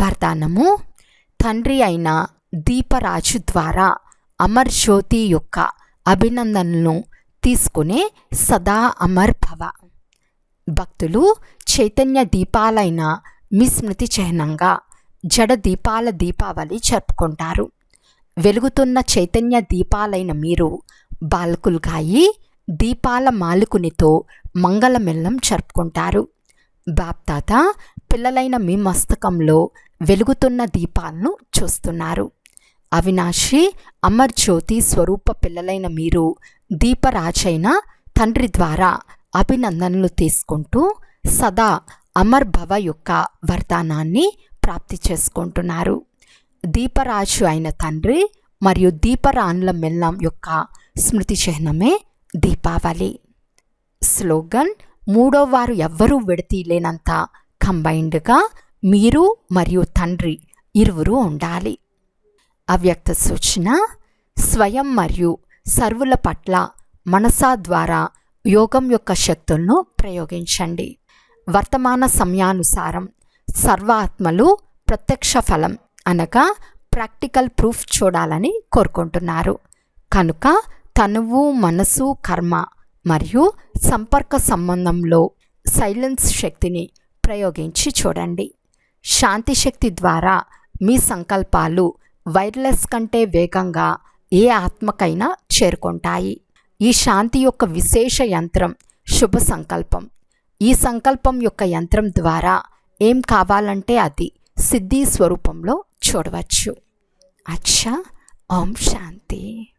వరదానము. తండ్రి అయిన దీపరాజు ద్వారా అమర్ జ్యోతి యొక్క అభినందనలను తీసుకునే సదా అమర్ భవ. భక్తులు చైతన్య దీపాలైన మీ స్మృతి చిహ్నంగా జడ దీపాల దీపావళి జరుపుకుంటారు. వెలుగుతున్న చైతన్య దీపాలైన మీరు బాలకులుగాయి దీపాల మాలికునితో మంగళమెల్లం జరుపుకుంటారు. బాప్తాత పిల్లలైన మీ మస్తకంలో వెలుగుతున్న దీపాలను చూస్తున్నారు. అవినాశి అమర్ జ్యోతి స్వరూప పిల్లలైన మీరు దీపరాజైన తండ్రి ద్వారా అభినందనలు తీసుకుంటూ సదా అమర్ భవ యొక్క వరదానాన్ని ప్రాప్తి చేసుకుంటున్నారు. దీపరాజు అయిన తండ్రి మరియు దీపరాన్ల మెల్లం యొక్క స్మృతి చిహ్నమే దీపావళి. స్లోగన్ మూడో వారు ఎవ్వరూ విడతీయలేనంత కంబైన్డ్గా మీరు మరియు తండ్రి ఇరువురు ఉండాలి. అవ్యక్త సూచన స్వయం మరియు సర్వుల పట్ల మనసా ద్వారా యోగం యొక్క శక్తులను ప్రయోగించండి. వర్తమాన సమయానుసారం సర్వాత్మలు ప్రత్యక్ష ఫలం అనగా ప్రాక్టికల్ ప్రూఫ్ చూడాలని కోరుకుంటున్నారు. కనుక తనువు మనసు కర్మ మరియు సంపర్క సంబంధంలో సైలెన్స్ శక్తిని ప్రయోగించి చూడండి. శాంతి శక్తి ద్వారా మీ సంకల్పాలు వైర్లెస్ కంటే వేగంగా ఏ ఆత్మకైనా చేరుకుంటాయి. ఈ శాంతి యొక్క విశేష యంత్రం శుభ సంకల్పం. ఈ సంకల్పం యొక్క యంత్రం ద్వారా ఏం కావాలంటే అది సిద్ధి స్వరూపంలో చూడవచ్చు. అచ్చా! ఓం శాంతి.